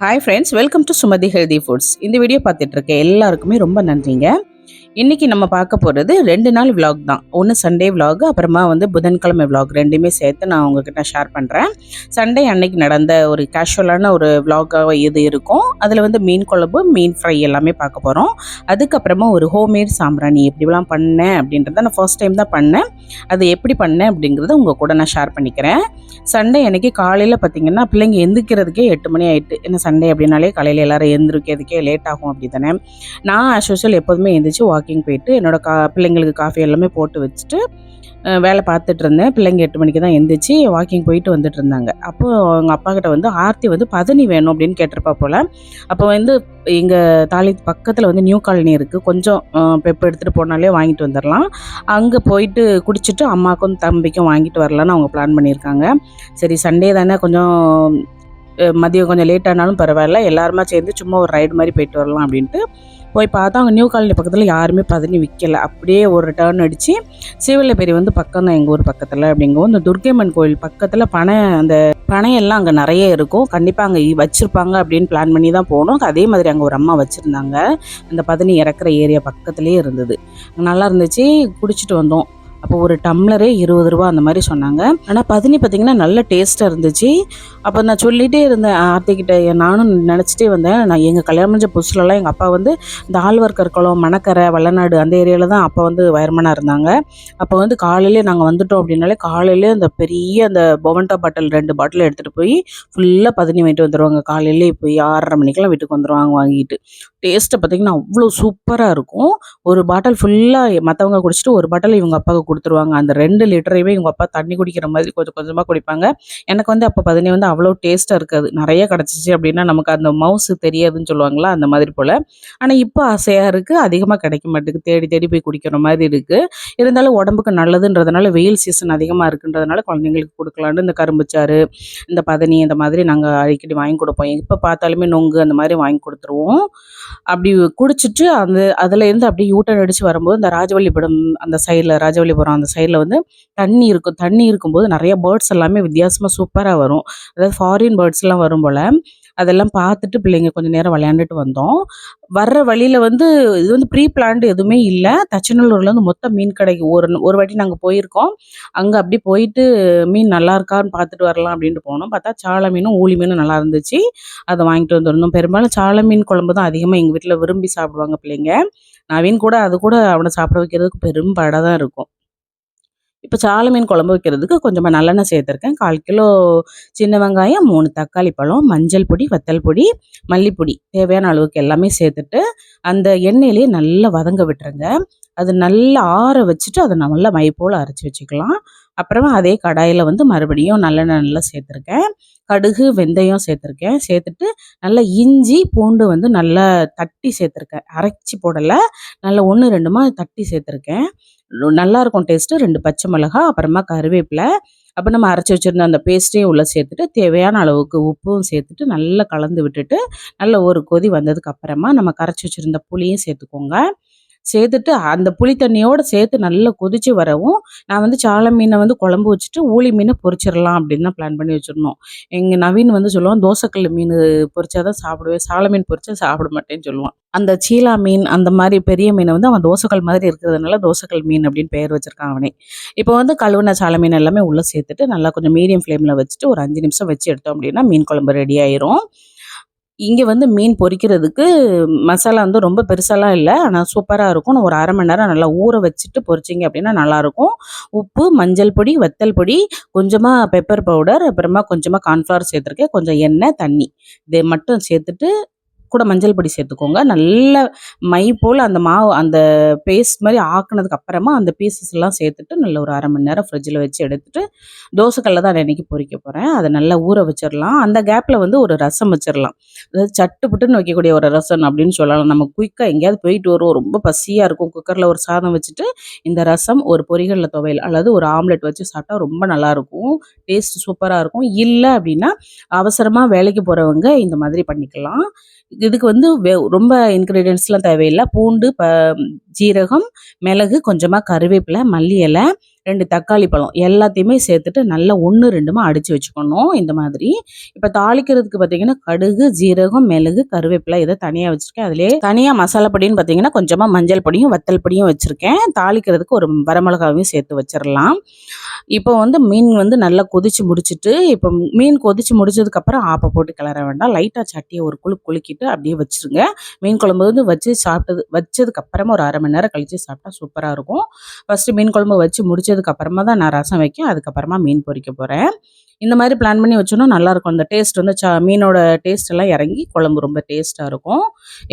Hi friends welcome to Sumathi healthy foods இந்த video பார்த்துட்டு இருக்க எல்லாருக்குமே ரொம்ப நன்றிங்க. இன்றைக்கி நம்ம பார்க்க போகிறது ரெண்டு நாள் விலாக் தான். ஒன்று சண்டே விலாக் அப்புறமா வந்து புதன்கிழமை விலாக் ரெண்டுமே சேர்த்து நான் உங்ககிட்ட ஷேர் பண்ணுறேன் சண்டே அன்னைக்கு நடந்த ஒரு கேஷுவலான ஒரு விலாகாக இது இருக்கும். அதில் வந்து மீன் குழம்பு மீன் ஃப்ரை எல்லாமே பார்க்க போகிறோம் அதுக்கப்புறமா ஒரு ஹோம்மேட் சாம்பிராணி எப்படிலாம் பண்ணேன் அப்படின்றத நான் ஃபர்ஸ்ட் டைம் தான் பண்ணேன். அது எப்படி பண்ணேன் அப்படிங்கிறத உங்கள் கூட நான் ஷேர் பண்ணிக்கிறேன். சண்டே அன்னைக்கு காலையில் பார்த்தீங்கன்னா பிள்ளைங்க எந்திரிக்கிறதுக்கே எட்டு மணி ஆயிட்டு ஏன்னா சண்டே அப்படின்னாலே காலையில் எல்லாரும் எந்திரிக்கிறதுக்கே லேட் ஆகும் அப்படி தானே நான் ஆஸ் யூஷுவல் எப்போதுமே எந்திரிச்சு வாக்கிங் போயிட்டு என்னோட கா பிள்ளைங்களுக்கு காஃபி எல்லாமே போட்டு வச்சுட்டு வேலை பார்த்துட்டு இருந்தேன். பிள்ளைங்க எட்டு மணிக்கு தான் எந்திரிச்சு வாக்கிங் போயிட்டு வந்துட்டு இருந்தாங்க. அப்போ அவங்க அப்பா கிட்ட வந்து ஆர்த்தி வந்து பதனி வேணும் அப்படின்னு கேட்டிருப்பா போல். அப்போ வந்து எங்கள் தாலி பக்கத்தில் வந்து நியூ காலனி இருக்குது கொஞ்சம் பெப்பு எடுத்துகிட்டு போனாலே வாங்கிட்டு வந்துடலாம் அங்கே போயிட்டு குடிச்சிட்டு அம்மாக்கும் தம்பிக்கும் வாங்கிட்டு வரலான்னு அவங்க பிளான் பண்ணியிருக்காங்க. சரி சண்டே தானே கொஞ்சம் மதியம் கொஞ்சம் லேட் ஆனாலும் பரவாயில்ல. எல்லாருமா சேர்ந்து சும்மா ஒரு ரைடு மாதிரி போயிட்டு வரலாம் அப்படின்ட்டு போய் பார்த்தா அங்கே நியூ காலனி பக்கத்தில் யாருமே பதனி விற்கல அப்படியே ஒரு டேர்ன் அடித்து சிவலப்பேரி வந்து பக்கம் தான் எங்கள் ஊர் பக்கத்தில் அப்படிங்கவும் இந்த துர்க்கைம்மன் கோயில் பக்கத்தில் பனை அந்த பனையெல்லாம் அங்கே நிறைய இருக்கும். கண்டிப்பாக அங்கே வச்சுருப்பாங்க அப்படின்னு பிளான் பண்ணி தான் போனோம். அதே மாதிரி அங்கே ஒரு அம்மா வச்சுருந்தாங்க. அந்த பதனி இறக்குற ஏரியா பக்கத்துலேயே இருந்தது. நல்லா இருந்துச்சு. குடிச்சிட்டு வந்தோம். அப்போ ஒரு டம்ளரே இருபது ரூபா அந்த மாதிரி சொன்னாங்க. ஆனால் பதனி பார்த்தீங்கன்னா நல்ல டேஸ்ட்டாக இருந்துச்சு. அப்போ நான் சொல்லிகிட்டே இருந்தேன் ஆர்த்திக்கிட்ட நானும் நினச்சிட்டே வந்தேன். நான் எங்கள் கல்யாணம் முடிஞ்ச புதுசுலலாம் எங்கள் அப்பா வந்து இந்த ஆழ்வார்க்கர் குளம் மணக்கரை வல்லநாடு அந்த ஏரியாவில் தான் அப்போ வந்து வயர்மனாக இருந்தாங்க. அப்போ வந்து காலையிலே நாங்கள் வந்துட்டோம் அப்படின்னாலே காலையிலே அந்த பெரிய அந்த பொவண்டா பாட்டில் ரெண்டு பாட்டில் எடுத்துகிட்டு போய் ஃபுல்லாக பதனி வாங்கிட்டு வந்துடுவாங்க காலையிலே போய் ஆறரை மணிக்கெல்லாம் வீட்டுக்கு வந்துடுவாங்க வாங்கிட்டு. டேஸ்ட்டை பார்த்தீங்கன்னா அவ்வளோ சூப்பராக இருக்கும். ஒரு பாட்டில் ஃபுல்லாக மற்றவங்க குடிச்சிட்டு ஒரு பாட்டில் இவங்க அப்பாவுக்கு கொடுத்துருவாங்க. அந்த ரெண்டு லிட்டரையுமே இவங்க அப்பா தண்ணி குடிக்கிற மாதிரி கொஞ்சம் கொஞ்சமாக குடிப்பாங்க. எனக்கு வந்து அப்போ பதினே வந்து அவ்வளோ டேஸ்ட்டாக இருக்காது. நிறைய கிடச்சிச்சு அப்படின்னா நமக்கு அந்த மவுஸ் தெரியாதுன்னு சொல்லுவாங்களா? அந்த மாதிரி போல். ஆனால் இப்போ ஆசையாக இருக்குது அதிகமாக கிடைக்க மாட்டேங்குது. தேடி தேடி போய் குடிக்கிற மாதிரி இருக்குது இருந்தாலும் உடம்புக்கு நல்லதுன்றதுனால வெயில் சீசன் அதிகமாக இருக்குன்றதுனால குழந்தைங்களுக்கு கொடுக்கலான்னு இந்த கரும்புச்சாறு இந்த பதனி இந்த மாதிரி நாங்கள் அடிக்கடி வாங்கி கொடுப்போம். எப்போ பார்த்தாலுமே நொங்கு அந்த மாதிரி வாங்கி கொடுத்துருவோம். அப்படி குடிச்சிட்டு அந்த அதுலேருந்து இருந்து அப்படியே யூட்டன் அடித்து வரும்போது இந்த ராஜவல்லிபுரம் அந்த சைடில் ராஜவல்லிபுரம் அந்த சைடில் வந்து தண்ணி இருக்கும் தண்ணி இருக்கும்போது நிறைய பேர்ட்ஸ் எல்லாமே வித்தியாசமாக சூப்பராக வரும். அதாவது ஃபாரின் பேர்ட்ஸ்லாம் வரும் போல் அதெல்லாம் பார்த்துட்டு பிள்ளைங்க கொஞ்சம் நேரம் விளையாண்டுட்டு வந்தோம். வர்ற வழியில் வந்து இது வந்து ப்ரீ பிளான்டு எதுவுமே இல்லை. தச்சநல்லூரில் வந்து மொத்த மீன் கடைக்கு ஒரு ஒரு வாட்டி நாங்கள் போயிருக்கோம். அங்கே அப்படி போயிட்டு மீன் நல்லா இருக்கான்னு பார்த்துட்டு வரலாம் அப்படின்ட்டு போனோம். பார்த்தா சாலை மீனும் ஊழி மீனும் நல்லா இருந்துச்சு. அதை வாங்கிட்டு வந்துருந்தோம் பெரும்பாலும் சாலை மீன் குழம்பு தான் அதிகமாக எங்கள் வீட்டில் விரும்பி சாப்பிடுவாங்க பிள்ளைங்க. நவீன் கூட அது கூட அவனை சாப்பிட வைக்கிறதுக்கு பெரும் தான் இருக்கும். இப்போ சாலை மீன் குழம்பு வைக்கிறதுக்கு கொஞ்சமாக நல்லெண்ணெய் சேர்த்துருக்கேன். கால் கிலோ சின்ன வெங்காயம் மூணு தக்காளி பழம் மஞ்சள் பொடி வத்தல் பொடி மல்லிப்பொடி தேவையான அளவுக்கு எல்லாமே சேர்த்துட்டு அந்த எண்ணெயிலேயே நல்லா வதங்க விட்டுருங்க. அது நல்லா ஆற வச்சுட்டு அதை நல்லா மை போல் அரைச்சி வச்சுக்கலாம். அப்புறமா அதே கடாயில் வந்து மறுபடியும் நல்லெண்ணெய் நல்லா சேர்த்துருக்கேன். கடுகு வெந்தயம் சேர்த்துருக்கேன். சேர்த்துட்டு நல்லா இஞ்சி பூண்டு வந்து நல்லா தட்டி சேர்த்துருக்கேன். அரைச்சி போடலை. நல்லா ஒன்று ரெண்டுமா தட்டி சேர்த்துருக்கேன். நல்லாயிருக்கும் டேஸ்ட்டு ரெண்டு பச்சை மிளகா அப்புறமா கருவேப்பிலை. அப்போ நம்ம அரைச்சி வச்சுருந்த அந்த பேஸ்ட்டையும் உள்ளே சேர்த்துட்டு தேவையான அளவுக்கு உப்பும் சேர்த்துட்டு நல்லா கலந்து விட்டுட்டு நல்ல ஒரு கொதி வந்ததுக்கு அப்புறமா நம்ம கரைச்சி வச்சுருந்த புளியும் சேர்த்துக்கோங்க. சேர்த்துட்டு அந்த புளி தண்ணியோடு சேர்த்து நல்லா கொதிச்சு வரவும் நான் வந்து சாலை மீனை வந்து குழம்பு வச்சுட்டு ஊளி மீனை பொரிச்சிடலாம் அப்படின்னு தான் பிளான் பண்ணி வச்சுருந்தோம். எங்கள் நவீன் வந்து சொல்லுவான் தோசைக்கல் மீன் பொரிச்சாதான் சாப்பிடுவேன் சாலை மீன் பொரிச்சா சாப்பிட மாட்டேன்னு சொல்லுவான். அந்த சீலா மீன் அந்த மாதிரி பெரிய மீனை வந்து அவன் தோசைக்கல் மாதிரி இருக்கிறதுனால தோசைக்கல் மீன் அப்படின்னு பெயர் வச்சிருக்கான் அவனே. இப்போ வந்து கழுவுன சாலை மீன் எல்லாமே உள்ளே சேர்த்துட்டு நல்லா கொஞ்சம் மீடியம் ஃப்ளேமில் வச்சுட்டு ஒரு அஞ்சு நிமிஷம் வச்சு எடுத்தோம் அப்படின்னா மீன் குழம்பு ரெடி ஆயிரும். இங்கே வந்து மீன் பொரிக்கிறதுக்கு மசாலா வந்து ரொம்ப பெருசாலாம் இல்லை. ஆனால் சூப்பராக இருக்கும். ஒரு அரை மணி நேரம் நல்லா ஊற வச்சுட்டு பொரிச்சிங்க அப்படின்னா நல்லாயிருக்கும். உப்பு மஞ்சள் பொடி வத்தல் பொடி கொஞ்சமாக பெப்பர் பவுடர் அப்புறமா கொஞ்சமாக கார்ன்ஃப்ளவர் சேர்த்துருக்கேன். கொஞ்சம் எண்ணெய் தண்ணி. இதை மட்டும் சேர்த்துட்டு கூட மஞ்சள் பொடி சேர்த்துக்கோங்க. நல்ல மை போல் அந்த மாவு அந்த பேஸ்ட் மாதிரி ஆக்குனதுக்கு அப்புறமா அந்த பீசஸ் எல்லாம் சேர்த்துட்டு நல்ல ஒரு அரை மணி நேரம் ஃப்ரிட்ஜில் வச்சு எடுத்துட்டு தோசைக்கல்ல தான் அன்னைக்கு பொறிக்க போகிறேன் அதை நல்லா ஊற வச்சிடலாம். அந்த கேப்பில் வந்து ஒரு ரசம் வச்சிடலாம். அதாவது சட்டு புட்டுன்னு வைக்கக்கூடிய ஒரு ரசம் அப்படின்னு சொல்லலாம். நம்ம குயிக்காக எங்கேயாவது போயிட்டு வருவோம். ரொம்ப பசியாக இருக்கும். குக்கரில் ஒரு சாதம் வச்சுட்டு இந்த ரசம் ஒரு பொரிகடலை துவையல் அல்லது ஒரு ஆம்லெட் வச்சு சாப்பிட்டா ரொம்ப நல்லாயிருக்கும் டேஸ்ட் சூப்பராக இருக்கும். இல்லை அப்படின்னா அவசரமாக வேலைக்கு போகிறவங்க இந்த மாதிரி பண்ணிக்கலாம். இதுக்கு வந்து ரொம்ப இன்க்ரீடியன்ஸ்லாம் தேவையில்லை. பூண்டு ப ஜீரகம் மிளகு கொஞ்சமாக கருவேப்பிலை மல்லி இலை ரெண்டு தக்காளி பழம் எல்லாத்தையுமே சேர்த்துட்டு நல்லா ஒன்று ரெண்டுமா அடித்து வச்சுக்கணும் இந்த மாதிரி. இப்போ தாளிக்கிறதுக்கு பார்த்தீங்கன்னா கடுகு ஜீரகம் மிளகு கருவேப்பிலை இதை தனியாக வச்சுருக்கேன். அதிலே தனியாக மசாலா பொடின்னு பார்த்தீங்கன்னா கொஞ்சமாக மஞ்சள் பொடியும் வத்தல் பொடியும் வச்சுருக்கேன். தாளிக்கிறதுக்கு ஒரு வரமிளகாவையும் சேர்த்து வச்சிடலாம் இப்போ வந்து மீன் வந்து நல்லா கொதிச்சு முடிச்சிட்டு இப்போ மீன் கொதிச்சு முடிச்சதுக்கப்புறம் ஆப்பை போட்டு கிளற வேண்டாம். லைட்டாக சட்டியை ஒரு குழு குலுக்கிட்டு அப்படியே வச்சுருங்க. மீன் குழம்பு வந்து வச்சு சாப்பிட்டது வச்சதுக்கப்புறமா ஒரு அரை மணி நேரம் கழித்து சாப்பிட்டா சூப்பராக இருக்கும். ஃபஸ்ட்டு மீன் குழம்பு வச்சு முடிச்சது முடிஞ்சதுக்கப்புறமா தான் நான் ரசம் வைக்க அதுக்கப்புறமா மீன் பொறிக்க போகிறேன் இந்த மாதிரி பிளான் பண்ணி வச்சோன்னா நல்லாயிருக்கும் அந்த டேஸ்ட் வந்து ச மீனோட டேஸ்ட் எல்லாம் இறங்கி குழம்பு ரொம்ப டேஸ்ட்டாக இருக்கும்.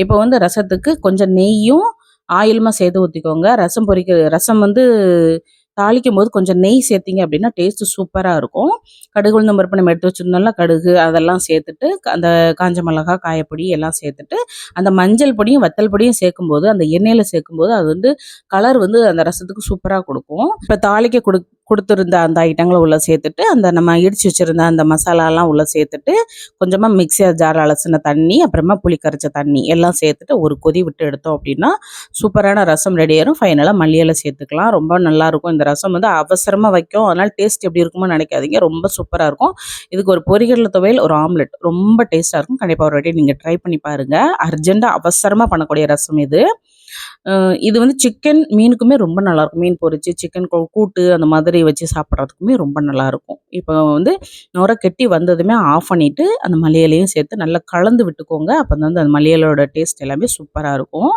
இப்போ வந்து ரசத்துக்கு கொஞ்சம் நெய்யும் ஆயிலுமா சேர்த்து ஊற்றிக்கோங்க ரசம் பொரிக்க ரசம் வந்து தாளிக்கும் போது கொஞ்சம் நெய் சேர்த்திங்க அப்படின்னா டேஸ்ட்டு சூப்பராக இருக்கும். கடுகு உளுந்தம் பருப்பு நம்ம எடுத்து வச்சுருந்தோம்ல கடுகு அதெல்லாம் சேர்த்துட்டு அந்த காஞ்ச மிளகா காயப்பொடி எல்லாம் சேர்த்துட்டு அந்த மஞ்சள் பொடியும் வத்தல் பொடியும் சேர்க்கும்போது அந்த எண்ணெயில் சேர்க்கும்போது அது வந்து கலர் வந்து அந்த ரசத்துக்கு சூப்பராக கொடுக்கும். இப்போ தாளிக்க கொடு கொடுத்துருந்த அந்த ஐட்டங்களை உள்ளே சேர்த்துட்டு அந்த நம்ம இடித்து வச்சுருந்த அந்த மசாலாலாம் உள்ளே சேர்த்துட்டு கொஞ்சமாக மிக்சியர் ஜார் அலசின தண்ணி அப்புறமா புளி கரைச்ச தண்ணி எல்லாம் சேர்த்துட்டு ஒரு கொதி விட்டு எடுத்தோம் அப்படின்னா சூப்பரான ரசம் ரெடி ஆயிரும். ஃபைனலாக மல்லியலை சேர்த்துக்கலாம். ரொம்ப நல்லாயிருக்கும். இந்த ரசம் வந்து அவசரமாக வைக்கும். அதனால் டேஸ்ட் எப்படி இருக்குமோ நினைக்காதீங்க. ரொம்ப சூப்பராக இருக்கும். இதுக்கு ஒரு பொரிகடலை துவையல் ஒரு ஆம்லெட் ரொம்ப டேஸ்ட்டாக இருக்கும். கண்டிப்பாக ஒரு வாட்டி நீங்கள் ட்ரை பண்ணி பாருங்கள் அர்ஜென்ட்டாக அவசரமாக பண்ணக்கூடிய ரசம் இது. இது வந்து சிக்கன் மீனுக்குமே ரொம்ப நல்லாயிருக்கும் மீன் பொரிச்சு சிக்கன் கூட்டு அந்த மாதிரி வச்சு சாப்பிட்றதுக்குமே ரொம்ப நல்லாயிருக்கும் இப்போ வந்து நுர கெட்டி வந்ததுமே ஆஃப் பண்ணிவிட்டு அந்த மலையிலையும் சேர்த்து நல்லா கலந்து விட்டுக்கோங்க. அப்போ வந்து அந்த மலையலோட டேஸ்ட் எல்லாமே சூப்பராக இருக்கும்.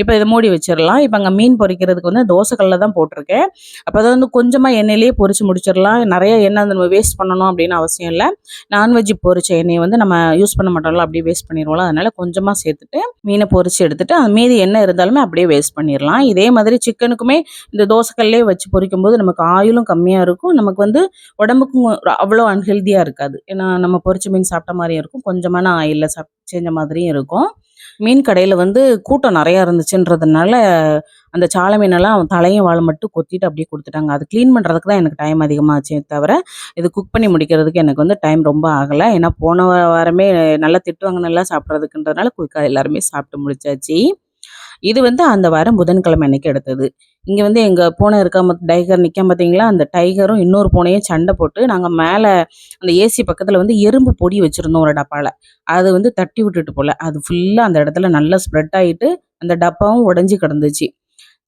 இப்போ இதை மூடி வச்சிடலாம். இப்போ அங்கே மீன் பொரிக்கிறதுக்கு வந்து தோசைக்கல்லில் தான் போட்டிருக்கேன். அப்போ அதை வந்து கொஞ்சமாக எண்ணெயிலேயே பொரிச்சு முடிச்சிடலாம். நிறைய எண்ணெய் அந்த நம்ம வேஸ்ட் பண்ணணும் அப்படின்னு அவசியம் இல்லை. நான்வெஜ் பொரிச்ச எண்ணெயை வந்து நம்ம யூஸ் பண்ண மாட்டோம்ல அப்படியே வேஸ்ட் பண்ணிடுவோம்ல. அதனால் கொஞ்சமாக சேர்த்துட்டு மீனை பொரிச்சு எடுத்துட்டு அந்த மீதி எண்ணெய் இருந்தாலுமே அப்படியே வேஸ்ட் பண்ணிடலாம் இதே மாதிரி சிக்கனுக்குமே இந்த தோசைக்கல்லே வச்சு பொரிக்கும் போது நமக்கு ஆயிலும் கம்மியாக இருக்கும். நமக்கு வந்து உடம்புக்கும் ஒரு அவ்வளோ அன்ஹெல்தியாக இருக்காது. ஏன்னா நம்ம பொரிச்ச மீன் சாப்பிட்ட மாதிரியும் இருக்கும். கொஞ்சமான ஆயிலில் சாப் செஞ்ச மாதிரியும் இருக்கும். மீன் கடையில் வந்து கூட்டம் நிறையா இருந்துச்சுன்றதுனால அந்த சாலை மீனெல்லாம் தலையும் வாழை மட்டும் கொத்திட்டு அப்படியே கொடுத்துட்டாங்க. அது க்ளீன் பண்ணுறதுக்கு தான் எனக்கு டைம் அதிகமாச்சே தவிர இது குக் பண்ணி முடிக்கிறதுக்கு எனக்கு வந்து டைம் ரொம்ப ஆகலை. ஏன்னா போன வாரமே நல்லா திட்டுவாங்க நல்லா சாப்பிட்றதுக்குன்றதுனால குயிக்காக எல்லாருமே சாப்பிட்டு முடிச்சாச்சு. இது வந்து அந்த வாரம் புதன்கிழமை அன்னைக்கு எடுத்தது. இங்கே வந்து எங்கள் பூனை இருக்க டைகர் நிற்க பார்த்தீங்களா அந்த டைகரும் இன்னொரு பூனையும் சண்டை போட்டு நாங்கள் மேலே அந்த ஏசி பக்கத்தில் வந்து எறும்பு பொடி வச்சுருந்தோம் ஒரு டப்பாவில் அது வந்து தட்டி விட்டுட்டு போல. அது ஃபுல்லாக அந்த இடத்துல நல்லா ஸ்ப்ரெட் ஆகிட்டு அந்த டப்பாவும் உடஞ்சி கிடந்துச்சு.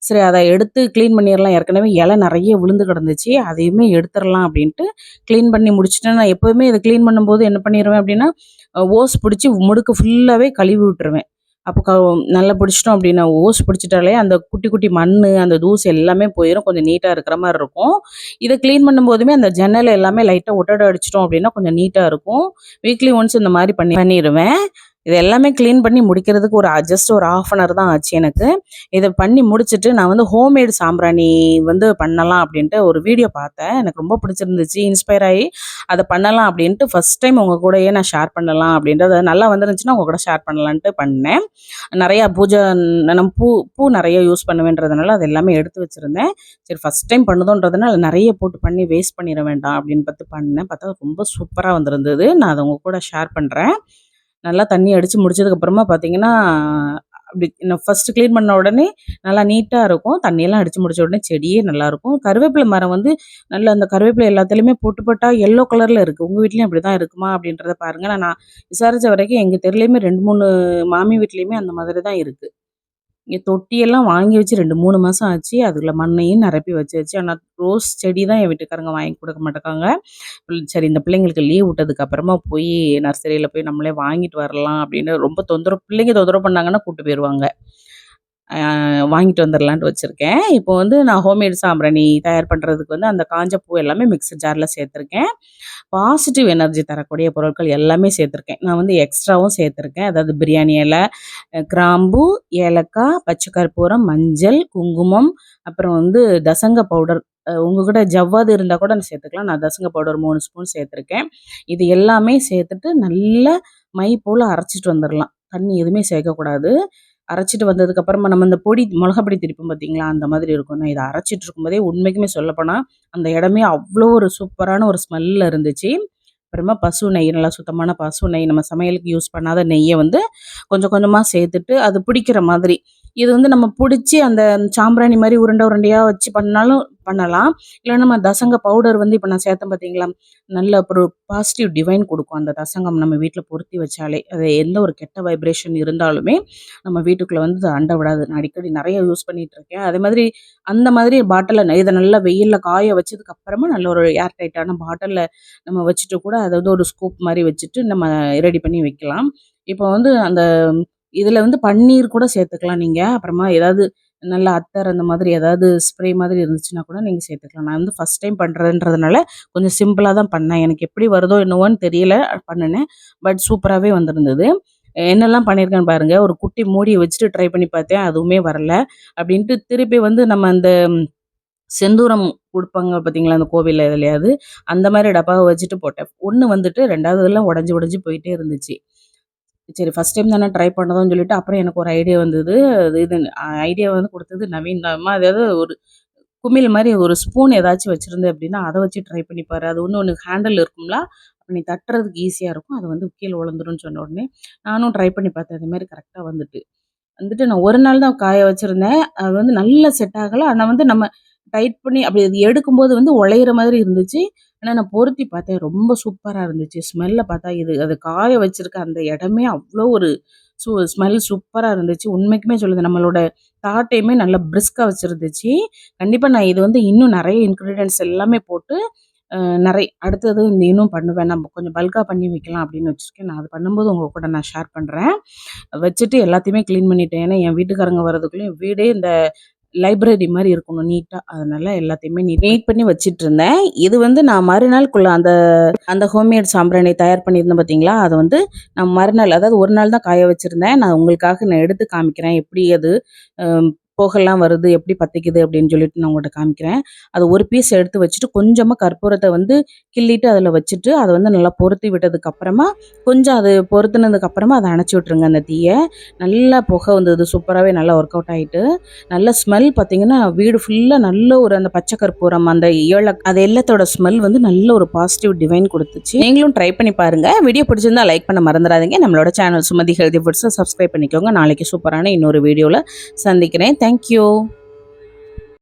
சரி அதை எடுத்து க்ளீன் பண்ணிடலாம் ஏற்கனவே இலை நிறைய விழுந்து கிடந்துச்சு. அதையுமே எடுத்துடலாம் அப்படின்ட்டு க்ளீன் பண்ணி முடிச்சுட்டு நான் எப்போவுமே இதை க்ளீன் பண்ணும்போது என்ன பண்ணிடுவேன் அப்படின்னா ஓஸ் பிடிச்சி முடுக்கு ஃபுல்லாகவே கழுவி விட்டுருவேன். அப்போ க நல்லா பிடிச்சிட்டோம் அப்படின்னா ஓஸ் பிடிச்சிட்டாலே அந்த குட்டி குட்டி மண் அந்த தூசு எல்லாமே போயிடும் கொஞ்சம் நீட்டாக இருக்கிற மாதிரி இருக்கும். இதை க்ளீன் பண்ணும்போதுமே அந்த ஜன்னல் எல்லாமே லைட்டாக ஒட்டடை அடிச்சிட்டோம் அப்படின்னா கொஞ்சம் நீட்டாக இருக்கும். வீக்லி ஒன்ஸ் இந்த மாதிரி பண்ணி பண்ணிடுவேன் இது எல்லாமே க்ளீன் பண்ணி முடிக்கிறதுக்கு ஒரு ஜஸ்ட் ஒரு ஆஃப் அன் தான் ஆச்சு எனக்கு. இதை பண்ணி முடிச்சுட்டு நான் வந்து ஹோம்மேடு சாம்பிராணி வந்து பண்ணலாம் அப்படின்ட்டு ஒரு வீடியோ பார்த்தேன். எனக்கு ரொம்ப பிடிச்சிருந்துச்சு இன்ஸ்பயர் ஆகி அதை பண்ணலாம் அப்படின்ட்டு ஃபஸ்ட் டைம் உங்கள் கூடயே நான் ஷேர் பண்ணலாம் அப்படின்றது நல்லா வந்துருந்துச்சுன்னா உங்கள் கூட ஷேர் பண்ணலான்ட்டு பண்ணேன். நிறையா பூஜை நம்ம பூ பூ நிறைய யூஸ் பண்ணுவேன்றதுனால அது எல்லாமே எடுத்து வச்சுருந்தேன். சரி ஃபஸ்ட் டைம் பண்ணுதோன்றதுனால நிறைய போட்டு பண்ணி வேஸ்ட் பண்ணிட வேண்டாம் அப்படின்னு பார்த்து பண்ணேன். பார்த்தா ரொம்ப சூப்பராக வந்திருந்தது. நான் அதை உங்கள் கூட ஷேர் பண்ணுறேன் நல்லா தண்ணி அடித்து முடிச்சதுக்கப்புறமா பார்த்தீங்கன்னா அப்படி நான் ஃபஸ்ட்டு க்ளீன் பண்ண உடனே நல்லா நீட்டாக இருக்கும். தண்ணியெல்லாம் அடித்து முடிச்ச உடனே செடியே நல்லாயிருக்கும் கருவேப்பிலை மரம் வந்து நல்ல அந்த கருவேப்பிலை எல்லாத்துலேயுமே பொட்டு போட்டால் எல்லோ கலரில் இருக்குது உங்கள் வீட்லேயும் அப்படி தான் இருக்குமா அப்படின்றத பாருங்கள் நான் விசாரித்த வரைக்கும் எங்கள் தெருலேயுமே ரெண்டு மூணு மாமி வீட்லேயுமே அந்த மாதிரி தான் இருக்குது இங்கே தொட்டியெல்லாம் வாங்கி வச்சு ரெண்டு மூணு மாதம் ஆச்சு. அதில் மண்ணையும் நிரப்பி வச்சாச்சு. ஆனால் ரோஸ் செடி தான் என் வீட்டுக்காரங்க வாங்கி கொடுக்க மாட்டேக்காங்க. சரி இந்த பிள்ளைங்களுக்கு லீவ் விட்டதுக்கு அப்புறமா போய் நர்சரியில் போய் நம்மளே வாங்கிட்டு வரலாம் அப்படின்னு ரொம்ப தொந்தரவு பிள்ளைங்க தொந்தரவு பண்ணாங்கன்னா கூட்டு போயிடுவாங்க வாங்கிட்டு வந்துடலான்ட்டு வச்சுருக்கேன். இப்போ வந்து நான் ஹோம்மேட் சாம்பிராணி தயார் பண்ணுறதுக்கு வந்து அந்த காஞ்ச பூ எல்லாமே மிக்ஸர் ஜாரில் சேர்த்துருக்கேன். பாசிட்டிவ் எனர்ஜி தரக்கூடிய பொருட்கள் எல்லாமே சேர்த்துருக்கேன். நான் வந்து எக்ஸ்ட்ராவும் சேர்த்துருக்கேன். அதாவது பிரியாணி இலை கிராம்பு ஏலக்காய் பச்சை கற்பூரம் மஞ்சள் குங்குமம் அப்புறம் வந்து தசங்க பவுடர். உங்ககிட்ட ஜவ்வாது இருந்தால் கூட நான் சேர்த்துக்கலாம். நான் தசங்க பவுடர் மூணு ஸ்பூன் சேர்த்துருக்கேன். இது எல்லாமே சேர்த்துட்டு நல்லா மை போல் அரைச்சிட்டு வந்துடலாம் தண்ணி எதுவுமே சேர்க்கக்கூடாது. அரைச்சிட்டு வந்ததுக்கப்புறமா நம்ம இந்த பொடி மிளகா பொடி திருப்போம் பார்த்தீங்களா அந்த மாதிரி இருக்கும். நான் இதை அரைச்சிட்டு இருக்கும்போதே உண்மைக்குமே சொல்லப்போனால் அந்த இடமே அவ்வளோ ஒரு சூப்பரான ஒரு ஸ்மெல்லில் இருந்துச்சு. அப்புறமா பசு நெய் நல்லா சுத்தமான பசு நெய் நம்ம சமையலுக்கு யூஸ் பண்ணாத நெய்யை வந்து கொஞ்சம் கொஞ்சமாக சேர்த்துட்டு அது பிடிக்கிற மாதிரி இது வந்து நம்ம பிடிச்சி அந்த சாம்பிராணி மாதிரி உருண்டை உருண்டையாக வச்சு பண்ணாலும் பண்ணலாம். இல்லை நம்ம தசங்க பவுடர் வந்து இப்போ நான் சேர்த்தேன் பார்த்தீங்களா நல்ல ஒரு பாசிட்டிவ் டிவைன் கொடுக்கும் அந்த தசங்கம் நம்ம வீட்டில் பொருத்தி வச்சாலே. அது எந்த ஒரு கெட்ட வைப்ரேஷன் இருந்தாலுமே நம்ம வீட்டுக்குள்ளே வந்து அண்டை அண்ட விடாது. நான் அடிக்கடி நிறைய யூஸ் பண்ணிட்டு இருக்கேன் அதே மாதிரி அந்த மாதிரி பாட்டிலில் இதை நல்லா வெயிலில் காய வச்சதுக்கு அப்புறமா நல்ல ஒரு ஏர் டைட்டான பாட்டிலில் நம்ம வச்சுட்டு கூட அதை வந்து ஒரு ஸ்கூப் மாதிரி வச்சுட்டு நம்ம ரெடி பண்ணி வைக்கலாம். இப்போ வந்து அந்த இதில் வந்து பன்னீர் கூட சேர்த்துக்கலாம் நீங்கள் அப்புறமா ஏதாவது நல்ல அத்தர் அந்த மாதிரி ஏதாவது ஸ்ப்ரே மாதிரி இருந்துச்சுன்னா கூட நீங்கள் சேர்த்துக்கலாம். நான் வந்து ஃபஸ்ட் டைம் பண்ணுறதுன்றதுனால கொஞ்சம் சிம்பிளாக தான் பண்ணேன். எனக்கு எப்படி வருதோ என்னவோன்னு தெரியல பண்ணினேன். பட் சூப்பராகவே வந்திருந்தது. என்னெல்லாம் பண்ணியிருக்கேன்னு பாருங்கள் ஒரு குட்டி மூடியை வச்சுட்டு ட்ரை பண்ணி பார்த்தேன். அதுவுமே வரல. அப்படின்ட்டு திருப்பி வந்து நம்ம அந்த செந்தூரம் கொடுப்பாங்க பார்த்தீங்களா? அந்த கோவிலில் எதுலையாவது அந்த மாதிரி டப்பாவை வச்சுட்டு போட்டேன். ஒன்று வந்துட்டு ரெண்டாவது இதெல்லாம் உடஞ்சி உடஞ்சி போயிட்டே இருந்துச்சு. சரி ஃபஸ்ட் டைம் தானே ட்ரை பண்ணதும்னு சொல்லிட்டு அப்புறம் எனக்கு ஒரு ஐடியா வந்தது. அது இது ஐடியா வந்து கொடுத்தது நவீன். தாம்மா அதாவது ஒரு குமிழ் மாதிரி ஒரு ஸ்பூன் ஏதாச்சும் வச்சுருந்தேன் அப்படின்னா அதை வச்சு ட்ரை பண்ணிப்பார் அது ஒன்று ஒன்று ஹேண்டில் இருக்கும்ல? அப்போ நீ தட்டுறதுக்கு ஈஸியாக இருக்கும். அது வந்து கீழே விழுந்துரும்னு சொன்ன உடனே நானும் ட்ரை பண்ணி பார்த்தேன். அதே மாதிரி கரெக்டாக வந்துட்டு. வந்துட்டு நான் ஒரு நாள் தான் காய வச்சுருந்தேன். அது வந்து நல்லா செட் ஆகலை. ஆனால் வந்து நம்ம டைட் பண்ணி அப்படி அது எடுக்கும்போது வந்து உழையிற மாதிரி இருந்துச்சு. ஆனால் நான் பொருத்தி பார்த்தேன். ரொம்ப சூப்பராக இருந்துச்சு. ஸ்மெல்ல பார்த்தா இது அது காய வச்சிருக்க அந்த இடமே அவ்வளோ ஒரு சூ ஸ்மெல் சூப்பராக இருந்துச்சு. உண்மைக்குமே சொல்லுது. நம்மளோட தாட்டையுமே நல்லா பிரிஸ்காக வச்சுருந்துச்சு. கண்டிப்பாக நான் இது வந்து இன்னும் நிறைய இன்க்ரீடியன்ஸ் எல்லாமே போட்டு நிறைய அடுத்தது இந்த இன்னும் பண்ணுவேன். நம்ம கொஞ்சம் பல்காக பண்ணி வைக்கலாம் அப்படின்னு வச்சுருக்கேன். நான் அது பண்ணும்போது உங்கள் கூட நான் ஷேர் பண்ணுறேன் வச்சுட்டு எல்லாத்தையுமே க்ளீன் பண்ணிட்டேன். ஏன்னா என் வீட்டுக்காரங்க வர்றதுக்குள்ளேயும் வீடே இந்த லைப்ரரி மாதிரி இருக்கணும் நீட்டாக அதனால எல்லாத்தையுமே நீ நீட் பண்ணி வச்சுட்டு இருந்தேன் இது வந்து நான் மறுநாளுக்குள்ள அந்த அந்த ஹோம்மேட் சாம்பிராணி தயார் பண்ணியிருந்தேன் பார்த்தீங்களா அதை வந்து நான் மறுநாள் அதாவது ஒரு நாள் தான் காய வச்சுருந்தேன். நான் உங்களுக்காக நான் எடுத்து காமிக்கிறேன் எப்படி அது புகைலாம் வருது எப்படி பற்றிக்குது அப்படின்னு சொல்லிட்டு நான் உங்கள்கிட்ட காமிக்கிறேன். அது ஒரு பீஸ் எடுத்து வச்சுட்டு கொஞ்சமாக கற்பூரத்தை வந்து கிள்ளிட்டு அதில் வச்சுட்டு அதை வந்து நல்லா பொருத்தி விட்டதுக்கப்புறமா கொஞ்சம் அது பொருத்தினதுக்கப்புறமா அதை அணைச்சி விட்ருங்க அந்த தீயை. நல்லா புகை வந்தது சூப்பராகவே நல்லா ஒர்க் அவுட் ஆகிட்டு நல்ல ஸ்மெல் பார்த்தீங்கன்னா வீடு ஃபுல்லாக நல்ல ஒரு அந்த பச்சை கற்பூரம் அந்த ஏழ அது எல்லாத்தோட ஸ்மெல் வந்து நல்ல ஒரு பாசிட்டிவ் டிவைன் கொடுத்துச்சு. நீங்களும் ட்ரை பண்ணி பாருங்க. வீடியோ பிடிச்சிருந்தா லைக் பண்ண மறந்துடாதீங்க. நம்மளோட சேனல் சுமதி ஹெல்தி ஃபுட்ஸை சப்ஸ்கிரைப் பண்ணிக்கோங்க. நாளைக்கு சூப்பரான இன்னொரு வீடியோவில் சந்திக்கிறேன். Thank you.